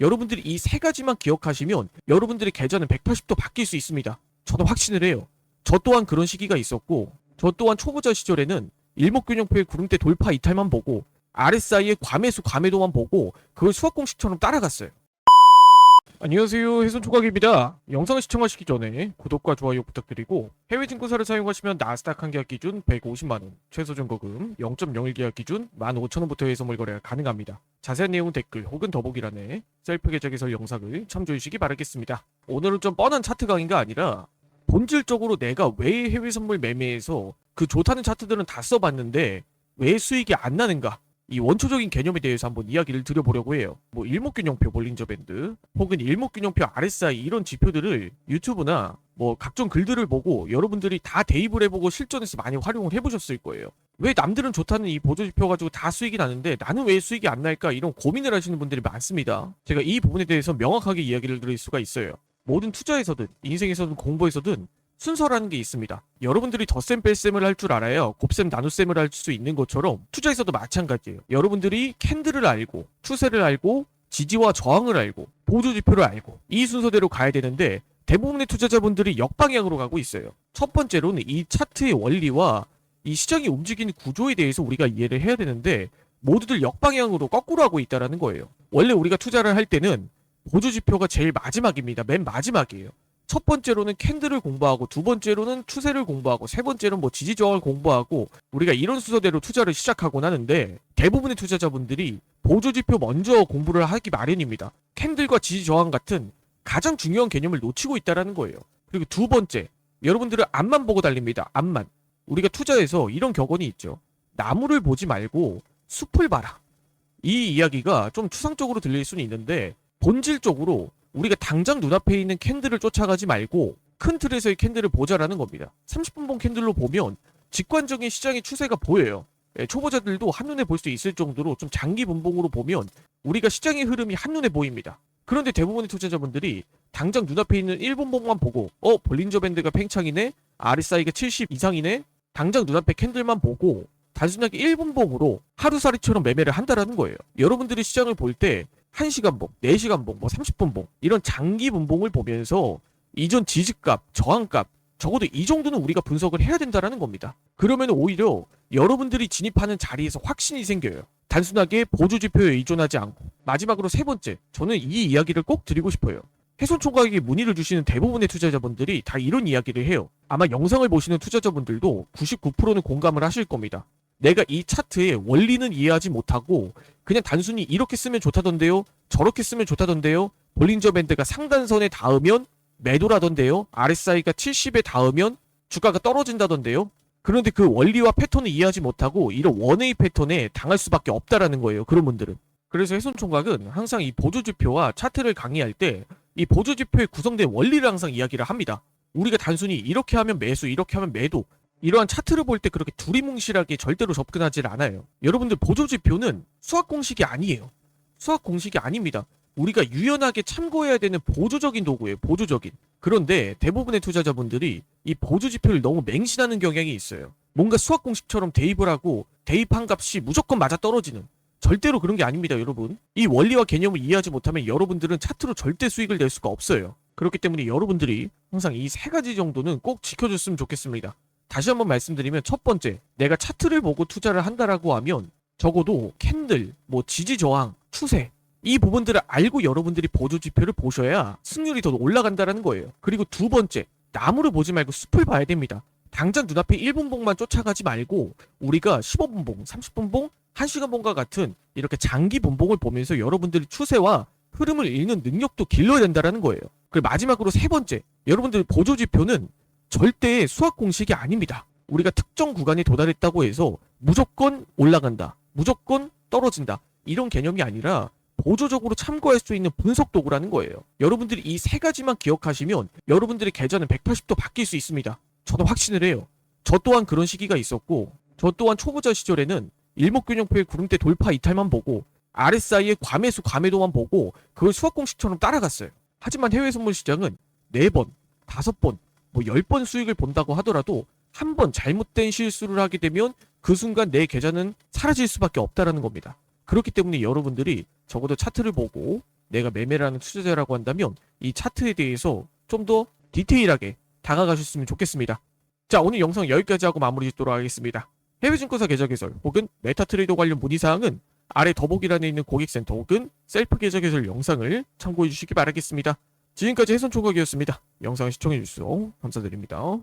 여러분들이 이 세 가지만 기억하시면 여러분들의 계좌는 180도 바뀔 수 있습니다. 저도 확신을 해요. 저 또한 그런 시기가 있었고 저 또한 초보자 시절에는 일목균형표의 구름대 돌파 이탈만 보고 RSI의 과매수 과매도만 보고 그걸 수학 공식처럼 따라갔어요. 안녕하세요 해손초각입니다. 영상을 시청하시기 전에 구독과 좋아요 부탁드리고 해외 증권사를 사용하시면 나스닥 한 계약 기준 150만원, 최소 증거금 0.01 계약 기준 15,000원부터 해선물 거래가 가능합니다. 자세한 내용은 댓글 혹은 더보기란에 셀프 계좌 개설 영상을 참조해 주시기 바라겠습니다. 오늘은 좀 뻔한 차트 강의가 아니라 본질적으로 내가 왜 해외 선물 매매에서 그 좋다는 차트들은 다 써봤는데 왜 수익이 안 나는가 이 원초적인 개념에 대해서 한번 이야기를 드려보려고 해요. 뭐 일목균형표 볼린저 밴드 혹은 일목균형표 RSI 이런 지표들을 유튜브나 뭐 각종 글들을 보고 여러분들이 다 대입을 해보고 실전에서 많이 활용을 해보셨을 거예요. 왜 남들은 좋다는 이 보조 지표 가지고 다 수익이 나는데 나는 왜 수익이 안 날까 이런 고민을 하시는 분들이 많습니다. 제가 이 부분에 대해서 명확하게 이야기를 드릴 수가 있어요. 모든 투자에서든 인생에서든 공부에서든 순서라는 게 있습니다. 여러분들이 덧셈 뺄셈을 할 줄 알아야 곱셈 나눗셈을 할 수 있는 것처럼 투자에서도 마찬가지예요. 여러분들이 캔들을 알고 추세를 알고 지지와 저항을 알고 보조 지표를 알고 이 순서대로 가야 되는데 대부분의 투자자분들이 역방향으로 가고 있어요. 첫 번째로는 이 차트의 원리와 이 시장이 움직이는 구조에 대해서 우리가 이해를 해야 되는데 모두들 역방향으로 거꾸로 하고 있다라는 거예요. 원래 우리가 투자를 할 때는 보조 지표가 제일 마지막입니다. 맨 마지막이에요. 첫 번째로는 캔들을 공부하고 두 번째로는 추세를 공부하고 세 번째로는 뭐 지지 저항을 공부하고 우리가 이런 순서대로 투자를 시작하곤 하는데 대부분의 투자자분들이 보조 지표 먼저 공부를 하기 마련입니다. 캔들과 지지 저항 같은 가장 중요한 개념을 놓치고 있다라는 거예요. 그리고 두 번째, 여러분들은 앞만 보고 달립니다. 앞만. 우리가 투자에서 이런 격언이 있죠. 나무를 보지 말고 숲을 봐라. 이 이야기가 좀 추상적으로 들릴 수는 있는데 본질적으로 우리가 당장 눈앞에 있는 캔들을 쫓아가지 말고 큰 틀에서의 캔들을 보자라는 겁니다. 30분 봉 캔들로 보면 직관적인 시장의 추세가 보여요. 예, 초보자들도 한눈에 볼 수 있을 정도로 좀 장기 분봉으로 보면 우리가 시장의 흐름이 한눈에 보입니다. 그런데 대부분의 투자자분들이 당장 눈앞에 있는 1분봉만 보고 어 볼린저 밴드가 팽창이네 RSI가 70 이상이네 당장 눈앞에 캔들만 보고 단순하게 1분봉으로 하루살이처럼 매매를 한다라는 거예요. 여러분들이 시장을 볼 때 1시간 봉, 4시간 봉, 뭐 30분 봉 이런 장기 분봉을 보면서 이전 지지값, 저항값 적어도 이 정도는 우리가 분석을 해야 된다라는 겁니다. 그러면 오히려 여러분들이 진입하는 자리에서 확신이 생겨요. 단순하게 보조 지표에 의존하지 않고 마지막으로 세 번째 저는 이 이야기를 꼭 드리고 싶어요. 해손 총각에게 문의를 주시는 대부분의 투자자분들이 다 이런 이야기를 해요. 아마 영상을 보시는 투자자분들도 99%는 공감을 하실 겁니다. 내가 이 차트의 원리는 이해하지 못하고 그냥 단순히 이렇게 쓰면 좋다던데요. 저렇게 쓰면 좋다던데요. 볼린저 밴드가 상단선에 닿으면 매도라던데요. RSI가 70에 닿으면 주가가 떨어진다던데요. 그런데 그 원리와 패턴을 이해하지 못하고 이런 원웨이 패턴에 당할 수밖에 없다라는 거예요. 그런 분들은. 그래서 해손 총각은 항상 이 보조 지표와 차트를 강의할 때 이 보조 지표에 구성된 원리를 항상 이야기를 합니다. 우리가 단순히 이렇게 하면 매수, 이렇게 하면 매도, 이러한 차트를 볼 때 그렇게 두리뭉실하게 절대로 접근하지 않아요. 여러분들 보조 지표는 수학 공식이 아니에요. 수학 공식이 아닙니다. 우리가 유연하게 참고해야 되는 보조적인 도구예요. 보조적인. 그런데 대부분의 투자자분들이 이 보조 지표를 너무 맹신하는 경향이 있어요. 뭔가 수학 공식처럼 대입을 하고 대입한 값이 무조건 맞아 떨어지는 절대로 그런 게 아닙니다, 여러분. 이 원리와 개념을 이해하지 못하면 여러분들은 차트로 절대 수익을 낼 수가 없어요. 그렇기 때문에 여러분들이 항상 이 세 가지 정도는 꼭 지켜줬으면 좋겠습니다. 다시 한번 말씀드리면 첫 번째, 내가 차트를 보고 투자를 한다라고 하면 적어도 캔들, 뭐 지지 저항, 추세 이 부분들을 알고 여러분들이 보조 지표를 보셔야 승률이 더 올라간다라는 거예요. 그리고 두 번째, 나무를 보지 말고 숲을 봐야 됩니다. 당장 눈앞에 1분 봉만 쫓아가지 말고 우리가 15분 봉, 30분 봉, 1시간 봉과 같은 이렇게 장기 분봉을 보면서 여러분들이 추세와 흐름을 읽는 능력도 길러야 된다라는 거예요. 그리고 마지막으로 세 번째, 여러분들 보조 지표는 절대 수학 공식이 아닙니다. 우리가 특정 구간에 도달했다고 해서 무조건 올라간다. 무조건 떨어진다. 이런 개념이 아니라 보조적으로 참고할 수 있는 분석 도구라는 거예요. 여러분들이 이 세 가지만 기억하시면 여러분들의 계좌는 180도 바뀔 수 있습니다. 저도 확신을 해요. 저 또한 그런 시기가 있었고, 저 또한 초보자 시절에는 일목균형표의 구름대 돌파 이탈만 보고 RSI의 과매수 과매도만 보고 그걸 수학 공식처럼 따라갔어요. 하지만 해외 선물 시장은 4번, 5번, 뭐 10번 수익을 본다고 하더라도 한 번 잘못된 실수를 하게 되면 그 순간 내 계좌는 사라질 수밖에 없다라는 겁니다. 그렇기 때문에 여러분들이 적어도 차트를 보고 내가 매매를 하는 투자자라고 한다면 이 차트에 대해서 좀 더 디테일하게 다가가셨으면 좋겠습니다. 자, 오늘 영상 여기까지 하고 마무리 짓도록 하겠습니다. 해외증권사 계좌 개설 혹은 메타트레이더 관련 문의사항은 아래 더보기란에 있는 고객센터 혹은 셀프 계좌 개설 영상을 참고해 주시기 바라겠습니다. 지금까지 해선 총각이었습니다. 영상 시청해 주셔서 감사드립니다.